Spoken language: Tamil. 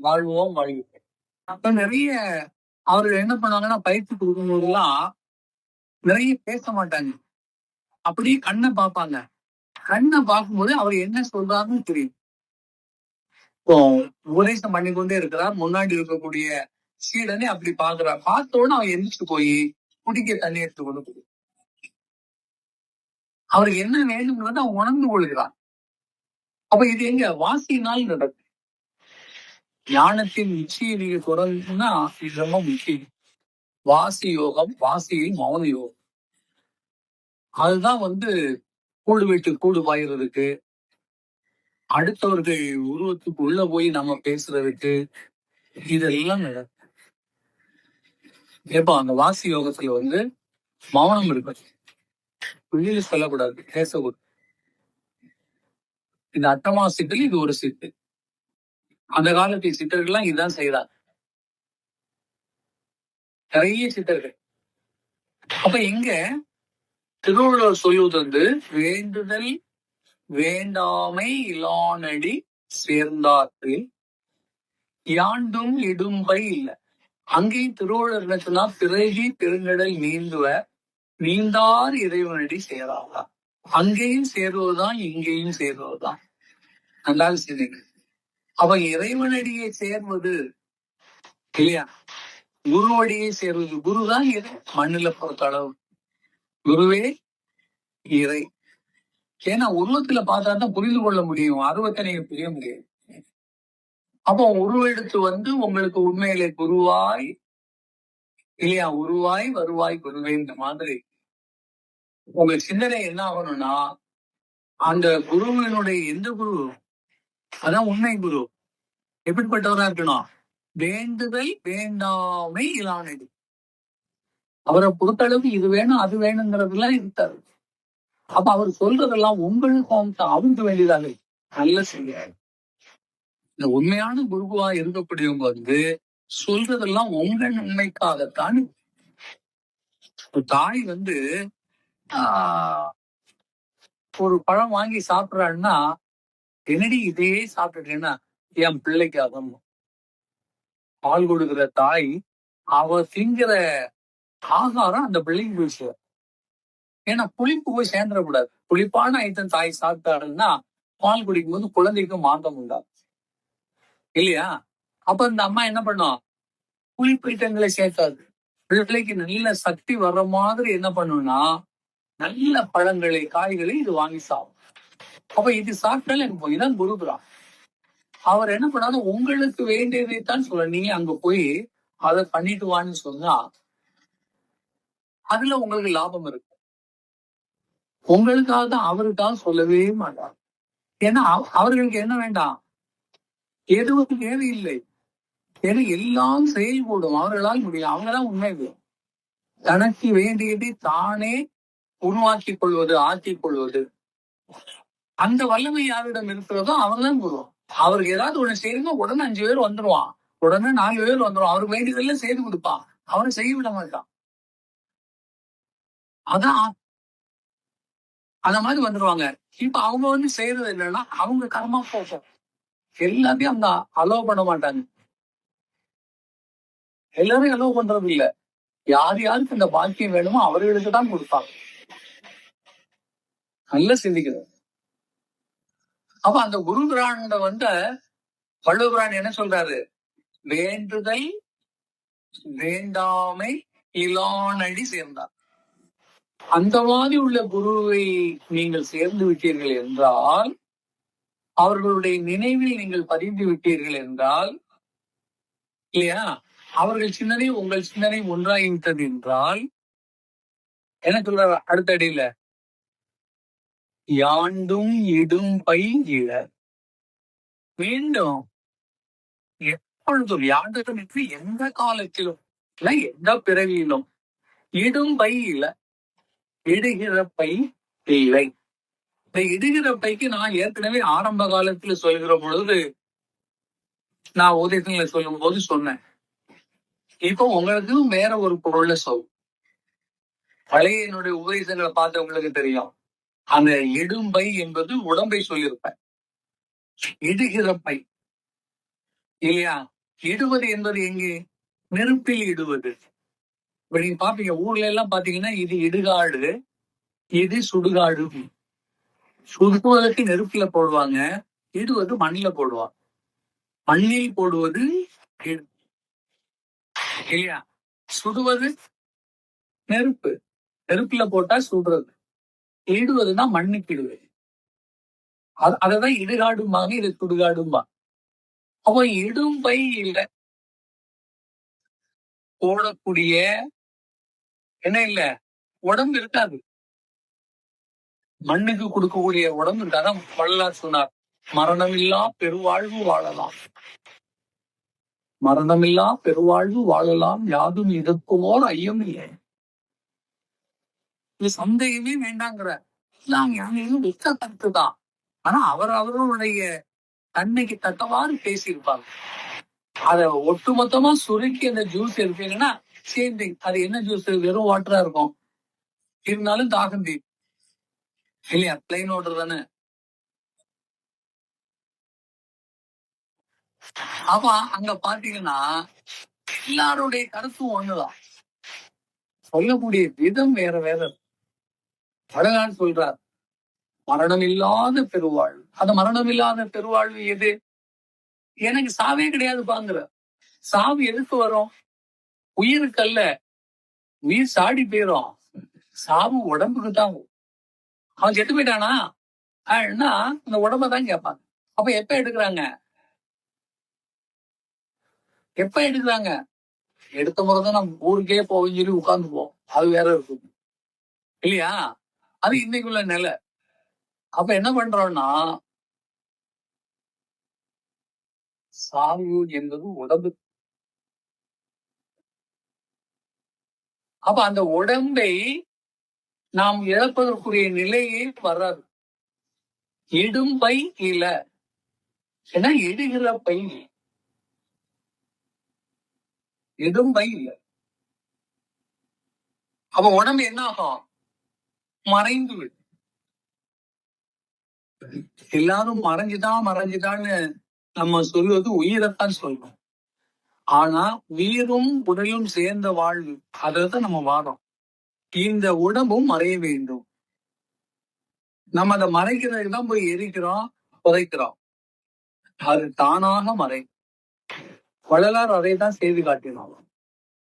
வாழ்வோம் வாழ்வு அப்ப நிறைய அவர்கள் என்ன பண்ணாங்கன்னா பயிற்சி கொடுக்கும்போதெல்லாம் நிறைய பேச மாட்டாங்க. அப்படியே கண்ணை பார்ப்பாங்க. கண்ணை பார்க்கும்போது அவர் என்ன சொல்றாருன்னு தெரியும். இப்போ உபதேசம் பண்ணி கொண்டே இருக்கிறார். முன்னாடி இருக்கக்கூடிய சீடனை அப்படி பாக்குறார் பார்த்த உடனே அவன் எந்திரிச்சு போய் குடிக்க தண்ணி எடுத்து கொண்டு போய். அவருக்கு என்ன வேணும்ன்றது அவன் உணர்ந்து கொள்கிறான் அப்ப இது எங்க? வாசியினால் நடக்கும். ஞானத்தின் உச்சியை நீங்க தொடர்ந்துன்னா இது ரொம்ப முக்கியம். வாசி யோகம் வாசியில் மௌன யோகம் அதுதான் வந்து கூடு வீட்டு கூடு பாயிறதுக்கு. அடுத்தவர்கள் உருவத்துக்கு உள்ள போய் நம்ம பேசுறதுக்கு இதெல்லாம் நடக்கும். ஏப்பா அந்த வாசி யோகத்துல வந்து மௌனம் இருக்கு வெளியில சொல்லக்கூடாது பேசக்கூடாது. இந்த அட்டமா சித்தல் இது ஒரு சித்து அந்த காலத்து சித்தர்கள்லாம் இதுதான் செய்தார் நிறைய சித்தர்கள். அப்ப எங்க? திருவள்ளுவர் சொல்லுவது வந்து வேண்டுதல் வேண்டாமை இலானடி சேர்ந்தாற்றில் யாண்டும் இடும்பை இல்ல. அங்கேயும் திருவள்ளுவர் என்ன சொன்னா பிறகி பெருங்கடல் நீந்துவ நீந்தார் இறைவனடி சேராதா. அங்கேயும் சேருவதுதான் இங்கேயும் சேருவதுதான். நன்றாக செய்தீங்க அவ இறைவனடியை சேர்வது இல்லையா? குருவடியை சேர்வது. குருதான் இறை மண்ணில பொறுத்த அளவு. குருவே இறை. ஏன்னா உருவத்துல பார்த்தா தான் புரிந்து கொள்ள முடியும். அருவத்தை நீங்க புரிய முடியாது. அப்போ உருவெடுத்து வந்து உங்களுக்கு உண்மையிலே குருவாய் இல்லையா? உருவாய் வருவாய் குருவே இந்த மாதிரி. உங்க சிந்தனை என்ன ஆகணும்னா அந்த குருவினுடைய எந்த குரு அதான் உண்மை குரு. எப்படிப்பட்டவரா இருக்கணும்? வேண்டுதல் வேண்டாமை இலானது அவரை பொறுத்தளவு இது வேணும் அது வேணுங்கிறதுலாம் இருக்காரு அப்ப அவர் சொல்றதெல்லாம் உங்களுக்கு அவங்க வேண்டியதாக நல்ல செய்ய இந்த உண்மையான குருவா இருக்கக்கூடியவங்க வந்து சொல்றதெல்லாம் உங்க நன்மைக்காகத்தான் தாய் வந்து ஆஹ் ஒரு பழம் வாங்கி சாப்பிடுறான்னா என்னடி இதே சாப்பிட்டுட்டேன்னா என் பிள்ளைக்கு பிள்ளைக்காக பால் கொடுக்குற தாய் அவ திங்கிற ஆகாரம் அந்த பிள்ளைக்கு போய் சேரும். ஏன்னா புளிப்பு போய் சேர்ந்துடக்கூடாது. புளிப்பான ஐட்டம் தாய் சாப்பிட்டாருன்னா பால் குடிக்கும் போது குழந்தைக்கு மாந்தம் உண்டாகும். இல்லையா? அப்ப இந்த அம்மா என்ன பண்ணும்? புளிப்பு ஐட்டங்களை சேர்க்காது. பிள்ளைக்கு நல்ல சக்தி வர்ற மாதிரி என்ன பண்ணும்னா நல்ல பழங்களை காய்களை இது வாங்கி சாப்பிடும். அப்ப இது சாப்பிட்டாலும் எனக்கு போய் தான் அவர் என்ன பண்ணாரு? உங்களுக்கு வேண்டியதைத்தான் சொல்ல நீங்க அங்க போய் அதை பண்ணிட்டு வான்னு சொன்னா அதுல உங்களுக்கு லாபம் இருக்கு. உங்களுக்காக தான் அவருக்காக சொல்லவே மாட்டார். ஏன்னா அவ- அவர்களுக்கு என்ன வேண்டாம்? எதுவும் தேவையில்லை. ஏன்னா எல்லாம் செயல்படும் அவர்களால் முடியும். அவங்கதான் உண்மை தனக்கு வேண்டியதை தானே உருவாக்கிக் கொள்வது ஆக்கிக் கொள்வது. அந்த வல்லமை யாரிடம் இருக்கிறதோ அவர்தான் குரு. அவருக்கு ஏதாவது ஒண்ணு செய்யுங்க உடனே அஞ்சு பேர் வந்துருவான். உடனே நாலு பேர் வந்துருவான். அவருக்கு வேண்டியதெல்லாம் செய்து கொடுப்பான். அவனை செய்ய விட மாட்டான். அதான் அந்த மாதிரி வந்துருவாங்க. இப்ப அவங்க வந்து செய்யறது என்னன்னா அவங்க கர்மா போகும் எல்லாத்தையும் அந்த அலோவ் பண்ண மாட்டாங்க. எல்லாரும் அலோவ் பண்றது இல்ல. யார் யாருக்கு இந்த பாக்கியம் வேணுமோ அவர்களுக்கு தான் கொடுப்பாங்க. நல்லா சிந்திக்கிறது அப்ப அந்த குரு பிராண்ட வந்து வள்ளுவபிரான் என்ன சொல்றாரு? வேண்டுதல் வேண்டாமை இலானடி சேர்ந்தார். அந்த மாதிரி உள்ள குருவை நீங்கள் சேர்ந்து விட்டீர்கள் என்றால் அவர்களுடைய நினைவில் நீங்கள் பதிந்து விட்டீர்கள் என்றால் இல்லையா? அவர்கள் சிந்தனை உங்கள் சிந்தனை ஒன்றாகிவிட்டது என்றால் என்ன சொல்ற அடுத்த அடியில? யாண்டும் இடும் பை இழ. மீண்டும் எப்பொழுதும் யாண்டிடமின்றி எந்த காலத்திலும் இல்ல எந்த பிறவியிலும் இடும் பை இடுகிற பை இல்லை. இந்த இடுகிற பைக்கு நான் ஏற்கனவே ஆரம்ப காலத்துல சொல்கிற பொழுது நான் உதயத்துல சொல்லும் போது சொன்னேன். இப்போ உங்களுக்கு வேற ஒரு பொருள்ல சொல். பழைய என்னுடைய உபதேசங்களை பார்த்தவங்களுக்கு தெரியும். அந்த இடும்பை என்பது உடம்பை சொல்லியிருப்பேன் இடுகிற பை இல்லையா? இடுவது என்பது எங்கே? நெருப்பில் இடுவது. இப்ப நீங்க பாப்பீங்க ஊர்ல எல்லாம் பாத்தீங்கன்னா இது இடுகாடு இது சுடுகாடு. சுடுவதற்கு நெருப்புல போடுவாங்க இடுவது மண்ணில போடுவாங்க. மண்ணில் போடுவது இல்லையா? சுடுவது நெருப்பு. நெருப்புல போட்டா சுடுறது. இடுவதுன்னா மண்ணுக்கு இடுவது அது- அததான் இடுகாடும்பாங்க இது சுடுகாடும்பா அப்போ இடும் பை இல்லை. போடக்கூடிய என்ன இல்ல? உடம்பு இருக்காது. மண்ணுக்கு கொடுக்கக்கூடிய உடம்பு இருக்காதான் வள்ளலார் சொன்னார். மரணமில்லா பெருவாழ்வு வாழலாம். மரணமில்லா பெருவாழ்வு வாழலாம். யாதும் இதற்குமோர் ஐயம் இல்லை. இது சந்தேகமே வேண்டாங்கிற இஸ்லாம் யானையும் உச்ச கருத்து தான் ஆனா அவர் அவர்களுடைய தன்மைக்கு தக்கவாறு பேசியிருப்பாங்க அத ஒட்டுமொத்தமா சுருக்கி அந்த ஜூஸ் எடுப்பீங்கன்னா சேம் திங் அது என்ன ஜூஸ் வெறும் வாட்டரா இருக்கும். இருந்தாலும் தாகம் தீ. இல்லையா? பிளைன் வாட்டர் தானே. அப்ப அங்க பாத்தீங்கன்னா எல்லாருடைய கருத்தும் ஒண்ணுதான். சொல்லக்கூடிய விதம் வேற வேற இருக்கு. அழகான் சொல்றார். மரணம் இல்லாத பெருவாழ்வு. அந்த மரணம் இல்லாத பெருவாழ்வு எது? எனக்கு சாவே கிடையாது பாங்குற சாவு எதுக்கு வரும்? உயிருக்கு அல்ல உயிர் சாடி போயிரும். சாவு உடம்புக்கு தான் அவன் செத்து போயிட்டானா? ஆனா அந்த உடம்ப தான் கேட்பாங்க. அப்ப எப்ப எடுக்கிறாங்க? எப்ப எடுக்கிறாங்க? எடுத்த முறை தான் நம்ம ஊருக்கே போவோம் சொல்லி உட்கார்ந்துப்போம் அது வேற இருக்கும். இல்லையா? அது இன்னைக்குள்ள நிலை. அப்ப என்ன பண்றோம்னா சாவு என்பது உடம்பு. அப்ப அந்த உடம்பை நாம் இழப்பதற்குரிய நிலையே வராது. இடும் பை இல்ல ஏன்னா இடுகிற பை. இடும் பை இல்ல அப்ப உடம்பு என்ன ஆகும் மறைந்து விடும் எல்லாரும் மறைஞ்சுதான் மறைஞ்சுதான்னு நம்ம சொல்வது உயிரைத்தான் சொல்றோம் ஆனா உயிரும் உடலும் சேர்ந்த வாழ்வு அதான் நம்ம வாதம். இந்த உடம்பும் மறைய வேண்டும். நம்ம அதை மறைக்கிறதுக்கு தான் போய் எரிக்கிறோம் புதைக்கிறோம். அது தானாக மறை வள்ளலார் அதை தான் செய்து காட்டினோம்